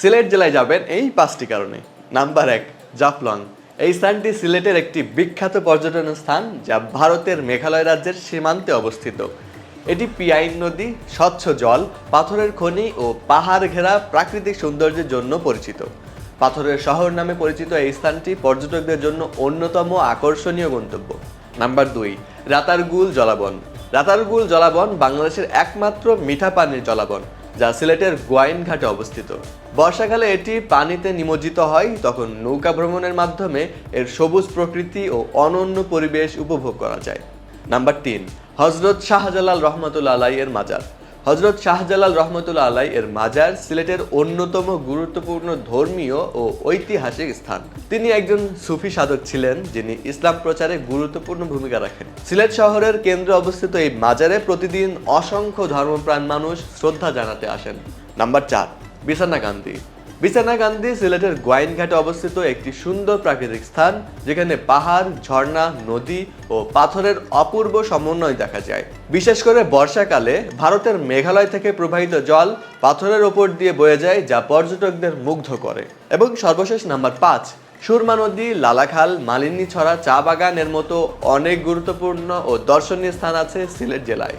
সিলেট জেলায় যাবেন এই পাঁচটি কারণে। নাম্বার এক, জাফলং। এই স্থানটি সিলেটের একটি বিখ্যাত পর্যটন স্থান যা ভারতের মেঘালয় রাজ্যের সীমান্তে অবস্থিত। এটি পিয়াইন নদী, স্বচ্ছ জল, পাথরের খনি ও পাহাড় ঘেরা প্রাকৃতিক সৌন্দর্যের জন্য পরিচিত। পাথরের শহর নামে পরিচিত এই স্থানটি পর্যটকদের জন্য অন্যতম আকর্ষণীয় গন্তব্য। নাম্বার দুই, রাতারগুল জলাবন। রাতারগুল জলাবন বাংলাদেশের একমাত্র মিঠা পানির জলাবন। যা সিলেটের গোয়াইনঘাটে অবস্থিত। বর্ষাকালে এটি পানিতে নিমজ্জিত হয়, তখন নৌকা ভ্রমণের মাধ্যমে এর সবুজ প্রকৃতি ও অনন্য পরিবেশ উপভোগ করা যায়। নাম্বার তিন, হজরত শাহজালাল রহমতুল্লা আলাই এর মাজার। হজরত শাহজালাল রহমতুল্লা আলাই এর মাজার সিলেটের অন্যতম গুরুত্বপূর্ণ ধর্মীয় ও ঐতিহাসিক স্থান। তিনি একজন সুফি সাধক ছিলেন, যিনি ইসলাম প্রচারে গুরুত্বপূর্ণ ভূমিকা রাখেন। সিলেট শহরের কেন্দ্রে অবস্থিত এই মাজারে প্রতিদিন অসংখ্য ধর্মপ্রাণ মানুষ শ্রদ্ধা জানাতে আসেন। নাম্বার চার বিছানাকান্দি বিছানাকান্দি সিলেটের গোয়াইনঘাটে অবস্থিত একটি সুন্দর প্রাকৃতিক স্থান, যেখানে পাহাড়, ঝর্ণা, নদী ও পাথরের অপূর্ব সমন্বয় দেখা যায়। বিশেষ করে বর্ষাকালে ভারতের মেঘালয় থেকে প্রবাহিত জল পাথরের ওপর দিয়ে বয়ে যায়, যা পর্যটকদের মুগ্ধ করে। এবং সর্বশেষ নাম্বার পাঁচ, সুরমা নদী, লালাখাল, মালিনী ছড়া, চা বাগানের মতো অনেক গুরুত্বপূর্ণ ও দর্শনীয় স্থান আছে সিলেট জেলায়।